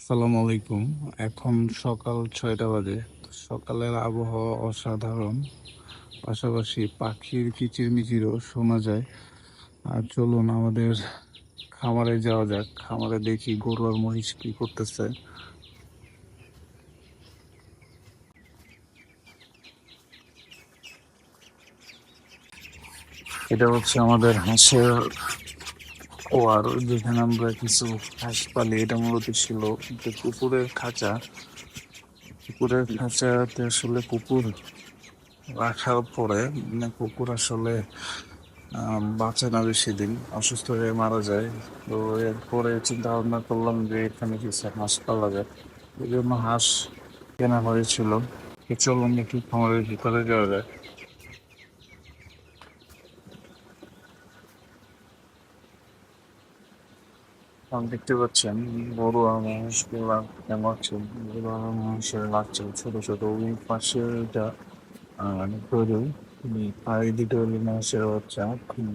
আসসালামু আলাইকুম। এখন সকাল ছয়টা বাজে। সকালের আবহাওয়া অসাধারণ। পাশাপাশি পাখির কিচিরমিচিরও শোনা যায়। আর চলুন আমাদের খামারে যাওয়া যাক। খামারে দেখি গরু আর মহিষ কী করতেছে। এটা হচ্ছে আমাদের হাঁসের ওয়ার, যেখানে আমরা কিছু হাঁস পালি এটা মূলত ছিল যে কুকুরের খাঁচা। কুকুরের খাঁচাতে আসলে কুকুর রাখার পরে মানে কুকুর আসলে বাঁচে না বেশি দিন, অসুস্থ হয়ে মারা যায়। তো এরপরে চিন্তা ভাবনা করলাম যে এখানে কিছু হাঁস পালা যায় এই জন্য হাঁস কেনা হয়েছিল। চলুন একটু খামারের ভিতরে যাওয়া যায় দেখতে পাচ্ছেন, বড় মহিষগুলা কেমন বড় আর মহিষের লাগছে ছোট ছোট ওই পাশে এটা গরু আর এই দুটো হলো মহিষের বাচ্চা,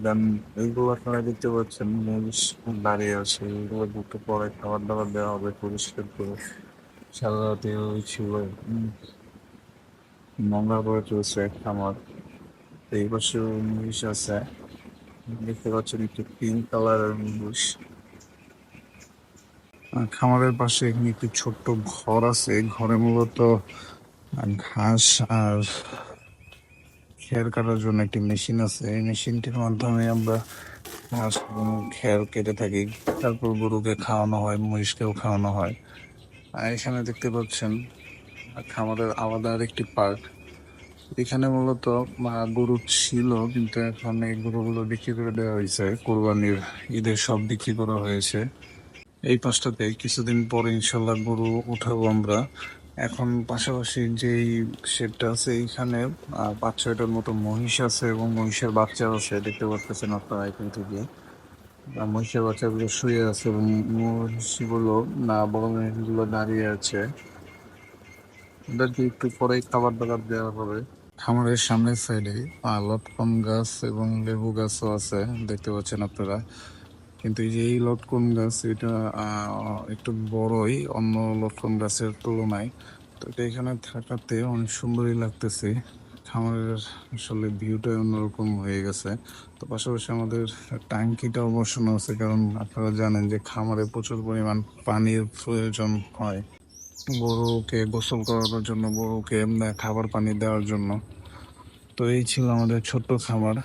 দেন এইগুলো আপনারা দেখতে পাচ্ছেন মহিষ দাঁড়িয়ে আছে, এগুলো দুটো পরে খাবার দাবার দেওয়া হবে পরিষ্কার করে। ওই ছিল নোংরা করে চলছে খামার। এই পাশে মহিষ আছে, দেখতে পাচ্ছেন একটু পিঙ্ক কালারের মহিষ খামারের পাশে এখানে একটি ছোট্ট ঘর আছে। ঘরে মূলত ঘাস আর খের কাটার জন্য একটি মেশিন আছে। এই মেশিনটির মাধ্যমে আমরা ঘাস খের কেটে থাকি। তারপর গরুকে খাওয়ানো হয়, মহিষকেও খাওয়ানো হয়। আর এখানে দেখতে পাচ্ছেন, খামারের আলাদা আর একটি পার্ক। এখানে মূলত গরু ছিল, কিন্তু এখন এই গরুগুলো বিক্রি করে দেওয়া হয়েছে। কোরবানির ঈদের সব বিক্রি করা হয়েছে। এই পাঁচটাতে কিছুদিন পরে ইনশাল্লাহ গরু উঠাবো আমরা। এখন পাশাপাশি যেই শেডটা আছে এইখানে পাঁচ ছয়টার মতো মহিষ আছে এবং মহিষের বাচ্চা আছে, দেখতে পাচ্ছেন আপনারা এখান থেকে। মহিষের বাচ্চাগুলো শুয়ে আছে এবং মহিষগুলো না বড় মহিষগুলো দাঁড়িয়ে আছে। ওদেরকে একটু পরেই খাবার দাবার দেওয়া হবে। খামারের সামনের সাইডে লটকন গাছ এবং লেবু গাছও আছে, দেখতে পাচ্ছেন আপনারা। কিন্তু এই যে এই লটকন গাছ, এটা একটু বড়ই, অন্য লটকন গাছের তুলনায়। তো এটা এখানে থাকাতে অনেক সুন্দরই লাগতেছে। খামারের আসলে ভিউটা অন্যরকম হয়ে গেছে। তো পাশাপাশি আমাদের ট্যাঙ্কিটাও বসানো আছে, কারণ আপনারা জানেন যে খামারে প্রচুর পরিমাণ পানির প্রয়োজন হয়। গরুকে গোসল করানোর জন্য গরুকে খাবার পানি দেওয়ার জন্য। তো এই ছিল আমাদের ছোট্ট খামার।